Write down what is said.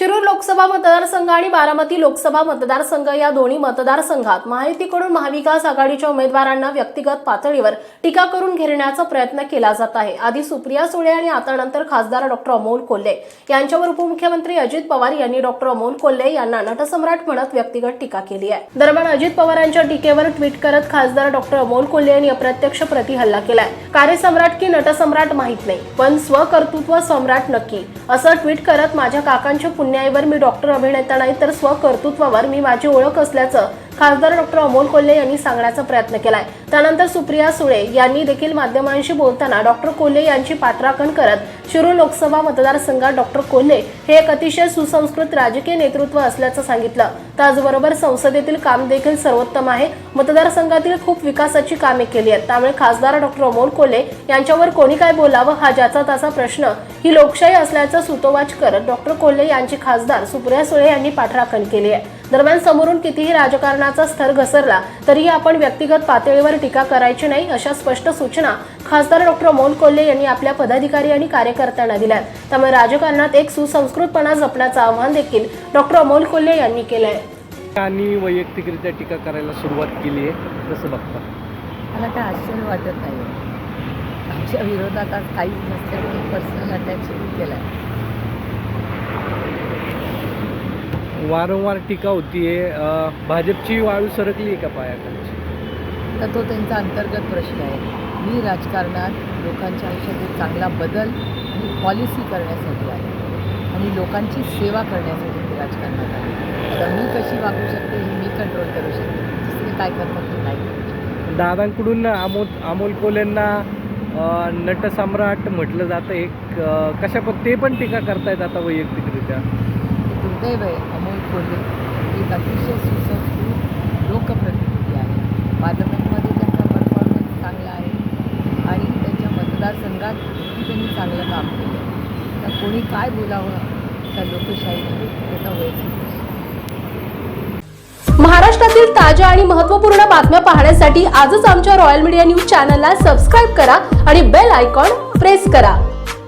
शिरूर लोकसभा मतदारसंघ आणि बारामती लोकसभा मतदारसंघ या दोन्ही मतदारसंघात महायुतीकडून महाविकास आघाडीच्या उमेदवारांना व्यक्तिगत पातळीवर टीका करून घेरण्याचा प्रयत्न केला जात आहे. आधी सुप्रिया सुळे आणि आता नंतर खासदार डॉक्टर अमोल कोल्हे. यांच्यावर उपमुख्यमंत्री अजित पवार यांनी डॉक्टर अमोल कोल्हे यांना नटसम्राट म्हणत व्यक्तिगत टीका केली आहे. दरम्यान अजित पवारांच्या टीकेवर ट्विट करत खासदार डॉक्टर अमोल कोल्हे यांनी अप्रत्यक्ष प्रतिहल्ला केलाय. कार्यसम्राट की नटसम्राट माहीत नाही पण स्वकर्तृत्व सम्राट नक्की असं ट्विट करत माझ्या काकांच्या पुण्याईवर मी डॉक्टर अभिनेता नाही तर स्वकर्तृत्वावर मी माझी ओळख असल्याचं खासदार डॉक्टर अमोल कोल्हे यांनी सांगण्याचा प्रयत्न केलाय. त्यानंतर सुप्रिया सुळे यांनी देखील माध्यमांशी बोलताना डॉक्टर कोल्हे यांची पाठराखण करत शिरूर लोकसभा मतदारसंघात डॉक्टर कोल्हे हे एक अतिशय सुसंस्कृत राजकीय नेतृत्व असल्याचं सांगितलं. त्याचबरोबर संसदेतील काम देखील सर्वोत्तम आहे. मतदारसंघातील खूप विकासाची कामे केली आहेत. त्यामुळे खासदार डॉक्टर अमोल कोल्हे यांच्यावर कोणी काय बोलावं हा ज्याचा त्याचा प्रश्न ही लोकशाही असल्याचा सुतोवाच करत डॉक्टर कोल्हे यांची खासदार सुप्रिया सुळे यांनी पाठराखण केली आहे. दरम्यान समोरून कितीही राजकारणाचा स्तर घसरला तरीही आपण व्यक्तिगत पातळीवर टीका करायची नाही अशा स्पष्ट सूचना खासदार डॉक्टर अमोल कोल्हे यांनी आपल्या पदाधिकारी आणि कार्यकर्त्यांना दिल्या त्यामुळे राजकारणात एक सुसंस्कृतपणा जपण्याचं आवाहन देखील डॉक्टर अमोल कोल्हे यांनी केलं आहे आणि वैयक्तिकरित्या टीका करायला सुरुवात केली आहे कसं बघता? मला काय आश्चर्य वाटत नाही आमच्या विरोधात आज काहीच नसल्यामुळे पर्सनल अटॅक सुरू केला आहे वारंवार टीका होतीये भाजपची वाळू सरकली आहे का पायाखालची? तर तो त्यांचा अंतर्गत प्रश्न आहे. मी राजकारणात लोकांच्या आयुष्यात एक चांगला बदल आणि पॉलिसी करण्यासाठी आहे. आणि लोकांची सेवा करण्यासाठी मी राजकारणात आहे. तर मी कशी वागू शकते हे मी कंट्रोल करू शकते. दुसरे काय करतात ते नाही. दादांकडून अमोल अमोल कोल्हेंना अं, नटसम्राट म्हटलं जातं. एक कशा पण ते पण टीका करतायत आता वैयक्तिकरित्या. दुर्दैव आहे. अमोल एक अतिशय सुसंस्कृत लोकप्रतिनिधी आहे. पार्लमेंटमध्ये त्यांचा परफॉर्मन्स चांगला आहे. आणि त्यांच्या मतदारसंघात त्यांनी चांगलं काम केलं. तर कोणी काय बोलावं त्या लोकशाहीमध्ये त्याचा वैयक्तिक महाराष्ट्रातील ताज्या आणि महत्त्वपूर्ण बातम्या पाहण्यासाठी आजच आमच्या रॉयल मीडिया न्यूज चॅनलला सबस्क्राईब करा आणि बेल आयकॉन प्रेस करा.